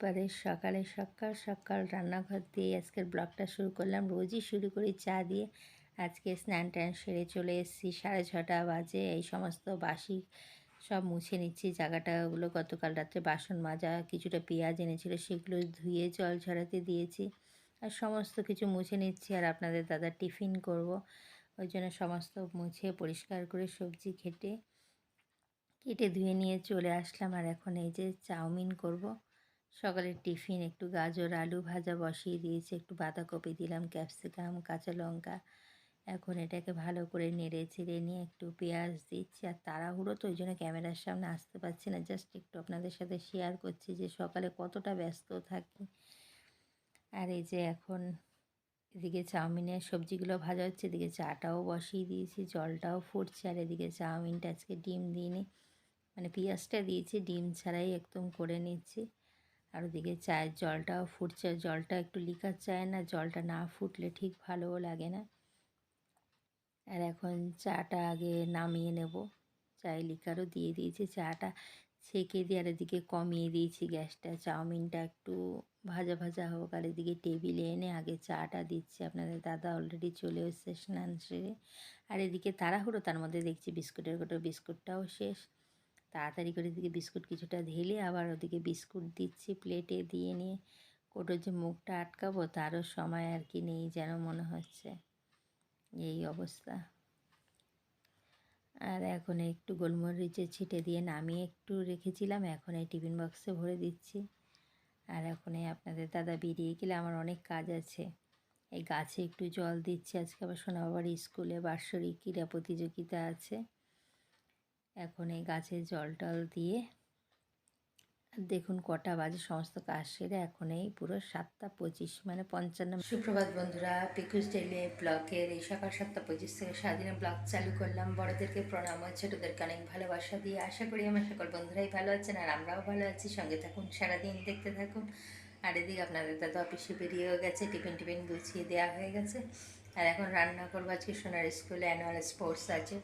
বুধবারের সকালে সকাল সকাল রান্নাঘর দিয়ে আজকের ব্লগটা শুরু করলাম। রোজই শুরু করি চা দিয়ে। আজকে স্নান টান সেরে চলে এসেছি। সাড়ে ছটা বাজে, এই সমস্ত বাসি সব মুছে নিচ্ছি। জায়গাটা ওগুলো গতকাল রাত্রে বাসন মাজা, কিছুটা পেঁয়াজ এনেছিল, সেগুলো ধুয়ে জল ঝরাতে দিয়েছি। আর সমস্ত কিছু মুছে নিচ্ছি আর আপনাদের দাদা টিফিন করব। ওই জন্য সমস্ত মুছে পরিষ্কার করে সবজি খেটে কেটে ধুয়ে নিয়ে চলে আসলাম। আর এখন এই যে চাউমিন করব। সকালের টিফিন, একটু গাজর, আলু ভাজা বসিয়ে দিয়েছি, একটু বাঁধাকপি দিলাম, ক্যাপসিকাম, কাঁচা লঙ্কা। এখন এটাকে ভালো করে নেড়ে চেড়ে নিয়ে একটু পেঁয়াজ দিচ্ছি আর তাড়াহুড়ো তো ওই জন্য ক্যামেরার সামনে আসতে পারছি না। জাস্ট একটু আপনাদের সাথে শেয়ার করছি যে সকালে কতটা ব্যস্ত থাকি। আর এই যে এখন এদিকে চাউমিনের সবজিগুলো ভাজা হচ্ছে, এদিকে চাটাও বসিয়ে দিয়েছি, জলটাও ফুটছে আর এদিকে চাউমিনটা আজকে ডিম দিইনি। মানে পেঁয়াজটা দিয়েছি, ডিম ছাড়াই একদম করে নিচ্ছি। আর ওদিকে চায়ের জলটাও ফুটছে জলটা, একটু লিকার চায় না, জলটা না ফুটলে ঠিক ভালোও লাগে না। আর এখন চাটা আগে নামিয়ে নেব। চায় লিকারও দিয়ে দিয়েছি, চাটা ছেঁকে দিয়ে আর এদিকে কমিয়ে দিয়েছি গ্যাসটা। চাউমিনটা একটু ভাজা ভাজা হোক, আর এদিকে টেবিলে এনে আগে চাটা দিচ্ছি। আপনাদের দাদা অলরেডি চলে এসছে স্নান সেরে। আর এদিকে তাড়াহুড়ো, তার মধ্যে দেখছি বিস্কুটের কোটো বিস্কুটটাও শেষ। তাড়াতাড়ি করে এদিকে বিস্কুট কিছুটা ঢেলে আবার ওদিকে বিস্কুট দিচ্ছি প্লেটে দিয়ে নিয়ে কোটোর যে মুখটা আটকাবো তারও সময় আর কি নেই যেন মনে হচ্ছে। এই অবস্থা। আর এখন একটু গোলমরিচের ছিটে দিয়ে নামিয়ে একটু রেখেছিলাম, এখন এই টিফিন বক্সে ভরে দিচ্ছি। আর এখন এই আপনাদের দাদা বেরিয়ে গেলে আমার অনেক কাজ আছে। এই গাছে একটু জল দিচ্ছি, আজকে আবার সোনা বাবার স্কুলে বার্ষরিক ক্রীড়া প্রতিযোগিতা আছে। এখন এই গাছে জল টল দিয়ে দেখুন কটা বাজে, সমস্ত কাজ সেরে এখন এই পুরো সাতটা পঁচিশ মানে পঞ্চান্ন সুপ্রভাত বন্ধুরা পিকুস ডেলি ব্লকের এই সকাল সাতটা পঁচিশ থেকে সারাদিনে ব্লগ চালু করলাম। বড়দেরকে প্রণাম ও ছোটোদেরকে অনেক ভালোবাসা দিয়ে আশা করি আমার সকল বন্ধুরাই ভালো আছেন আর আমরাও ভালো আছি। সঙ্গে থাকুন, সারাদিন দেখতে থাকুন। আর এদিকে আপনাদের দাদা অফিসে বেরিয়েও গেছে, টিফিন টিফিন গুছিয়ে দেওয়া হয়ে গেছে। আর এখন রান্না করব আজকে সোনার স্কুলে অ্যানুয়াল স্পোর্টস আছে।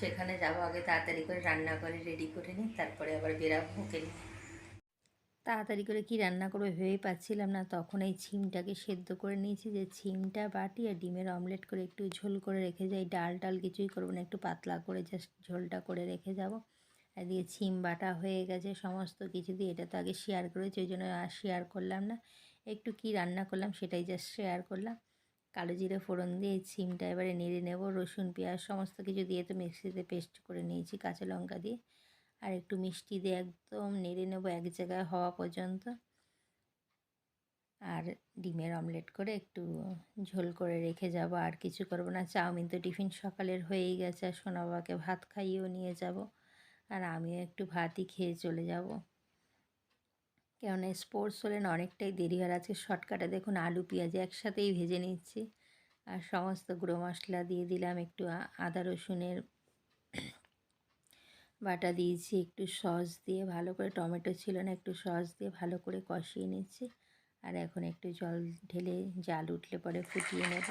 সেখানে যাব আগে, তাড়াতাড়ি করে রান্না করে রেডি করে নিই তারপরে আবার বেরাবো ওকে নিয়ে। তাড়াতাড়ি করে কি রান্না করবে ভেবেই পাচ্ছিলাম না। তখন এই ছিমটাকে সেদ্ধ করে নিয়েছি যে ছিমটা, বাটি আর ডিমের অমলেট করে একটু ঝোল করে রেখে যাই। ডাল টাল কিছুই করব না, একটু পাতলা করে জাস্ট ঝোলটা করে রেখে যাব। এদিকে ছিম বাটা হয়ে গেছে, সমস্ত কিছু দিয়ে এটা তো আগে শেয়ার করেছি, ওই জন্য আর শেয়ার করলাম না। একটু কি রান্না করলাম সেটাই জাস্ট শেয়ার করলাম। কালো জিরে ফোড়ন দিয়ে ছিমটা এবারে নেড়ে নেব। রসুন, পেঁয়াজ সমস্ত কিছু দিয়ে তো মিক্সিতে পেস্ট করে নিয়েছি কাঁচা লঙ্কা দিয়ে। আর একটু মিষ্টি দিয়ে একদম নেড়ে নেব এক জায়গায় হওয়া পর্যন্ত। আর ডিমের অমলেট করে একটু ঝোল করে রেখে যাব। আর কিছু করব না। চাউমিন তো টিফিন সকালের হয়েই গেছে। আর সোনা বাবাকে ভাত খাইয়েও নিয়ে যাব। আর আমিও একটু ভাতই খেয়ে চলে যাব। কেননা স্পোর্টস হলে না অনেকটাই দেরি হয় আজকে শর্টকাটে দেখুন আলু, পেঁয়াজ একসাথেই ভেজে নিচ্ছি। আর সমস্ত গুঁড়ো মশলা দিয়ে দিলাম, একটু আদা রসুনের বাটা দিয়েছি, একটু সস দিয়ে ভালো করে, টমেটো ছিল না, একটু সস দিয়ে ভালো করে কষিয়ে নিচ্ছি। আর এখন একটু জল ঢেলে, জাল উঠলে পরে ফুটিয়ে নেব।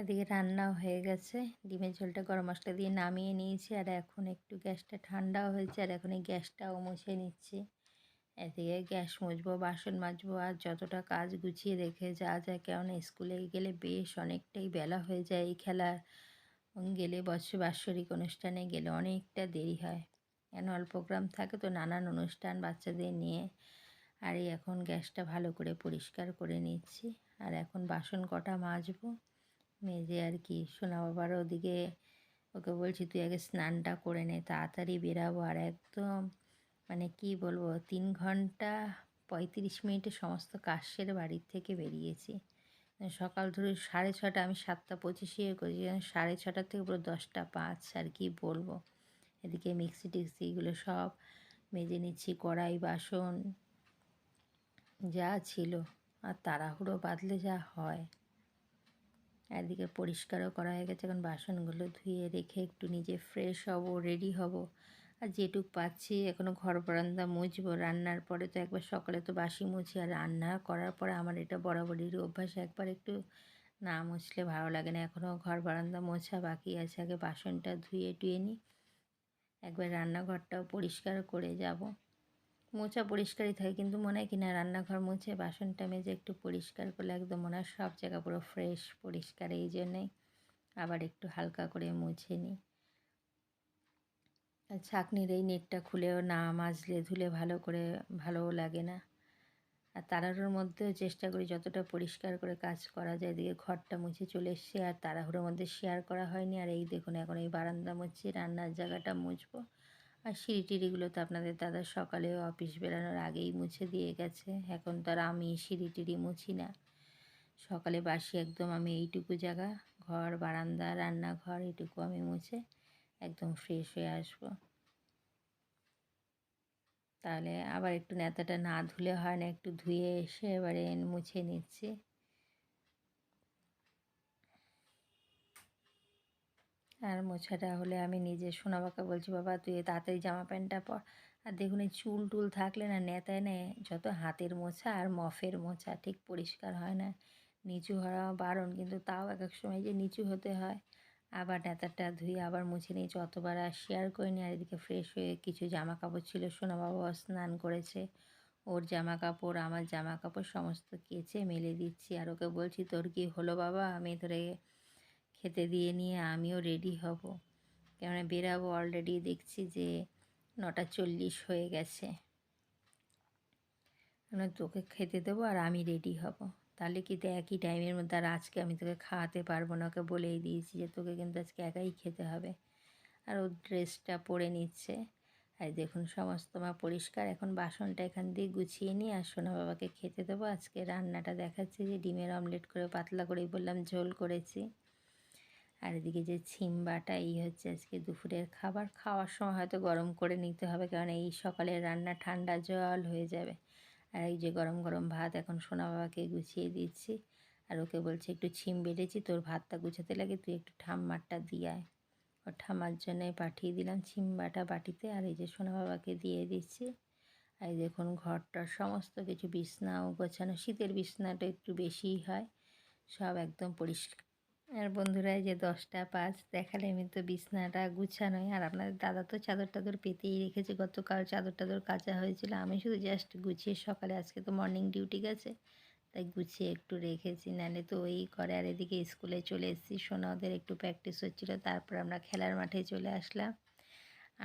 এদিকে রান্নাও হয়ে গেছে। ডিমের ঝোলটা গরম মশলা দিয়ে নামিয়ে নিয়েছি আর এখন একটু গ্যাসটা ঠান্ডাও হয়েছে আর এখন এই গ্যাসটাও মুছে নিচ্ছি। এদিকে গ্যাস মুছবো, বাসন মাজবো আর যতটা কাজ গুছিয়ে রেখে যাওয়া যায় কেননা স্কুলে গেলে বেশ অনেকটাই বেলা হয়ে যায় এই খেলা। গেলে বছর বাৎসরিক অনুষ্ঠানে গেলে অনেকটা দেরি হয়। অ্যানুয়াল প্রোগ্রাম থাকে তো নানান অনুষ্ঠান বাচ্চাদের নিয়ে। আর এই এখন গ্যাসটা ভালো করে পরিষ্কার করে নিচ্ছি। আর এখন বাসন কটা মাজবো। মেজে আর কি সোনা বাবার ওদিকে ওকে বলছি, তুই আগে স্নানটা করে নে, তাড়াতাড়ি বেরাবো। আর একদম মানে কি বলব, তিন ঘণ্টা পঁয়ত্রিশ মিনিটে সমস্ত কাজ সেরে বাড়ির থেকে বেরিয়েছি। সকাল ধরে সাড়ে ছটা আমি সাতটা পঁচিশে করেছি সাড়ে ছটা থেকে পুরো দশটা পাঁচ আর কি বলব। এদিকে মিক্সি টিক্সি এগুলো সব মেজে নিচ্ছি, কড়াই, বাসন, যা ছিল। আর তাড়াহুড়ো বাদলে যা হয়। একদিকে পরিষ্কারও করা হয়ে গেছে, এখন বাসনগুলো ধুয়ে রেখে একটু নিজে ফ্রেশ হব রেডি হব। আর যেটুক পাচ্ছি এখনও ঘর বারান্দা মুছবো। রান্নার পরে তো একবার সকালে তো বাসি মুছি, আর রান্না করার পরে আমার এটা বরাবরই অভ্যাস। একবার একটু না মুছলে ভালো লাগে না। এখনও ঘর বারান্দা মোছা বাকি আছে, আগে বাসনটা ধুয়ে টুয়ে নিই। একবার রান্নাঘরটাও পরিষ্কার করে যাব। মোছা পরিষ্কারই থাকে, কিন্তু মনে হয় কি না রান্নাঘর মুছে, বাসনটা মেজে একটু পরিষ্কার করলে একদম মনে হয় সব জায়গা পুরো ফ্রেশ পরিষ্কার, এই জন্যেই আবার একটু হালকা করে মুছে নিই। ছাকনির এই নেটটা খুলেও না মাজলে ধুলে ভালো করে, ভালোও লাগে না। আর তাড়াহুড়োর মধ্যেও চেষ্টা করি যতটা পরিষ্কার করে কাজ করা যায়, এদিকে ঘরটা মুছে চলে এসছে, আর তাড়াহুড়োর মধ্যে শেয়ার করা হয়নি। আর এই দেখুন, এখন এই বারান্দা মুছছি রান্নার জায়গাটা মুছবো। আর সিঁড়ি টিড়িগুলো তো আপনাদের দাদা সকালে অফিস বেরানোর আগেই মুছে দিয়ে গেছে। এখন তো আর আমি সিঁড়ি টিড়ি মুছি না। সকালে বাসি একদম আমি এইটুকু জায়গা, ঘর, বারান্দা, রান্নাঘর এইটুকু আমি মুছে একদম ফ্রেশ হয়ে আসব। তাহলে আবার একটু নেতাটা না ধুলে হয় না, একটু ধুয়ে এসে এবারে মুছে নিচ্ছি। আর মোছাটা হলে আমি নিজে সোনাবাকে বলছি, বাবা, তুই তাড়াতাড়ি জামা প্যান্টটা পর। আর দেখুন এই চুল টুল থাকলে না নেতায় নেয় যত হাতের মোছা আর মফের মোছা, ঠিক পরিষ্কার হয় না। নিচু হওয়া বারণ, কিন্তু তাও এক এক সময় যে নিচু হতে হয়। আবার নেতারটা ধুয়ে আবার মুছে নিয়েছি, অতবার আর শেয়ার করিনি। আর এদিকে ফ্রেশ হয়ে কিছু জামা কাপড় ছিল সোনা বাবা স্নান করেছে। ওর জামা কাপড় আমার জামা কাপড় সমস্ত কেচে মেলে দিচ্ছি। আর ওকে বলছি, তোর কি হলো বাবা? আমি ধরে খেতে দিয়ে নিয়ে আমিও রেডি হব। কেননা বেরাবো অলরেডি দেখছি যে নটা চল্লিশ হয়ে গেছে। তোকে খেতে দেবো আর আমি রেডি হব। তাহলে কিন্তু একই টাইমের মধ্যে আর আজকে আমি তোকে খাওয়াতে পারব না, ওকে বলেই দিয়েছি যে তোকে কিন্তু আজকে একাই খেতে হবে। আর ও ড্রেসটা পরে নিচ্ছে। আর দেখুন সমস্ত মা পরিষ্কার, এখন বাসনটা এখান দিয়ে গুছিয়ে নিয়ে আর সোনা বাবাকে খেতে দেবো। আজকে রান্নাটা দেখাচ্ছি যে ডিমের অমলেট করে পাতলা করেই বললাম, ঝোল করেছি। আর এদিকে যে ছিমবাটা, এই হচ্ছে আজকে দুপুরের খাবার। খাওয়ার সময় হয়তো গরম করে নিতে হবে, কারণ এই সকালের রান্না ঠান্ডা জল হয়ে যাবে। আর এই যে গরম গরম ভাত, এখন সোনা বাবাকে গুছিয়ে দিচ্ছি। আর ওকে বলছে, একটু ছিম বেড়েছি তোর ভাতটা গুছাতে লাগে, তুই একটু ঠাম্মারটা দিয়ে আয়। ওর ঠাম্মার জন্যে পাঠিয়ে দিলাম ছিমবাটা বাটিতে, আর এই যে সোনা বাবাকে দিয়ে দিচ্ছি। আর দেখুন, ঘরটার সমস্ত কিছু, বিছনাও গোছানো। শীতের বিছনাটা একটু বেশিই হয়, সব একদম পরিষ্কার। আর বন্ধুরা এই যে দশটা পাঁচ দেখালে আমি তো বিছনাটা গুছানোই। আর আপনাদের দাদা তো চাদর টাদর পেতেই রেখেছে। গতকাল চাদর টাদর কাঁচা হয়েছিল। আমি শুধু জাস্ট গুছিয়ে সকালে, আজকে তো মর্নিং ডিউটি গেছে, তাই গুছিয়ে একটু রেখেছি। নাহলে তো ওই করে আর এদিকে স্কুলে চলে এসেছি। সোনা ওদের একটু প্র্যাকটিস হচ্ছিল, তারপর আমরা খেলার মাঠে চলে আসলাম।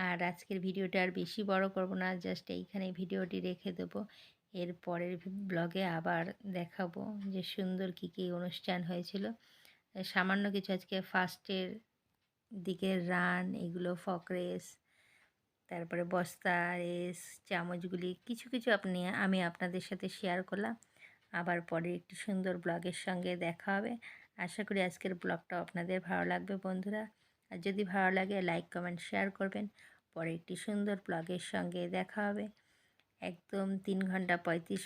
আর আজকের ভিডিওটা আর বেশি বড় করব না জাস্ট এইখানে ভিডিওটি রেখে দেবো। এর পরের ব্লগে আবার দেখাবো যে সুন্দর কী কী অনুষ্ঠান হয়েছিল। সামান্য কিছু আজকে ফার্স্টের দিকের রান এগুলো ফক রেস তারপরে বস্তা রেস চামচগুলি, কিছু কিছু আপনি, আমি আপনাদের সাথে শেয়ার করলাম। আবার পরে একটি সুন্দর ব্লগের সঙ্গে দেখা হবে। আশা করি আজকের ব্লগটাও আপনাদের ভালো লাগবে বন্ধুরা। আর যদি ভালো লাগে লাইক কমেন্ট শেয়ার করবেন। পরে একটি সুন্দর ব্লগের সঙ্গে দেখা হবে। একদম তিন ঘণ্টা পঁয়ত্রিশ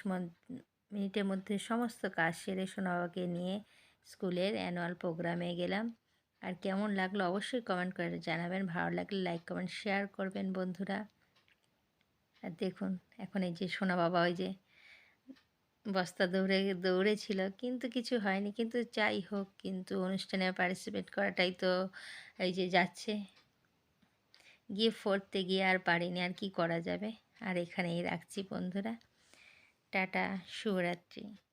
মিনিটের মধ্যে সমস্ত কাজ সেরে সোনাবাকে নিয়ে স্কুলের অ্যানুয়াল প্রোগ্রামে গেলাম। আর কেমন লাগল অবশ্যই কমেন্ট করে জানাবেন। ভালো লাগলে লাইক কমেন্ট শেয়ার করবেন বন্ধুরা। আর দেখুন, এখন এই যে সোনা বাবা ওই যে বস্তা দৌড়ে, দৌড়েছিল। কিন্তু কিছু হয়নি। কিন্তু যাই হোক, কিন্তু অনুষ্ঠানে পার্টিসিপেট করাটাই তো এই যে যাচ্ছে। গিয়ে ফোরতে গিয়ে আর পারিনি। আর কি করা যাবে? আর এখানেই রাখছি বন্ধুরা। টাটা, শুভরাত্রি।